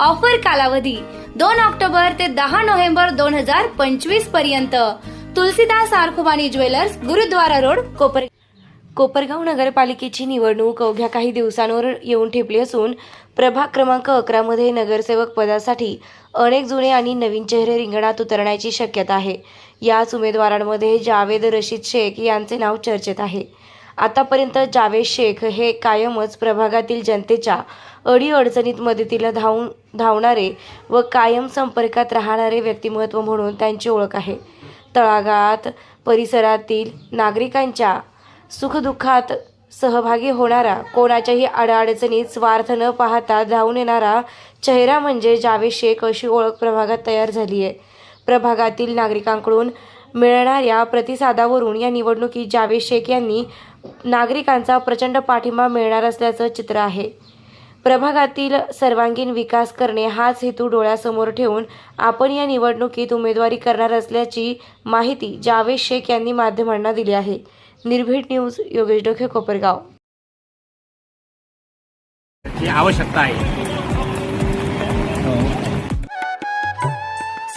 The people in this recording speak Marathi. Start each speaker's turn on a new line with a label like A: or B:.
A: ऑफर कालावधी दोन ऑक्टोबर ते दहा नोव्हेंबर दोन हजार पंचवीसपर्यंत. तुलसीदास आरखुबानी ज्वेलर्स गुरुद्वारा रोड कोपर
B: कोपरगाव नगरपालिकेची निवडणूक अवघ्या काही दिवसांवर येऊन ठेपली असून प्रभाग क्रमांक अकरामध्ये नगरसेवक पदासाठी अनेक जुने आणि नवीन चेहरे रिंगणात उतरण्याची शक्यता आहे. याच उमेदवारांमध्ये जावेद रशीद शेख यांचे नाव चर्चेत आहे. आतापर्यंत जावेद शेख हे कायमच प्रभागातील जनतेच्या अडीअडचणीत मदतीला धावून धावणारे व कायम संपर्कात राहणारे व्यक्तिमत्व म्हणून त्यांची ओळख आहे. तळागाळात परिसरातील नागरिकांच्या सुखदुःखात सहभागी होणारा कोणाच्याही अडाअडचणीत स्वार्थ न पाहता धावून येणारा चेहरा म्हणजे जावेद शेख अशी ओळख प्रभागात तयार झाली आहे प्रभागातील नागरिकांकडून मिळणाऱ्या प्रतिसादावरून या निवडणुकीत जावेद शेख यांनी नागरिकांचा प्रचंड पाठिंबा मिळणार असल्याचं चित्र आहे. प्रभागातील सर्वांगीण विकास करणे हाच हेतू डोळ्यासमोर ठेवून आपण या निवडणुकीत उमेदवारी करणार असल्याची माहिती जावेद शेख यांनी माध्यमांना दिली आहे. निर्भीड न्यूज योगेश डोखे कोपरगाव.
C: आवश्यकता आहे.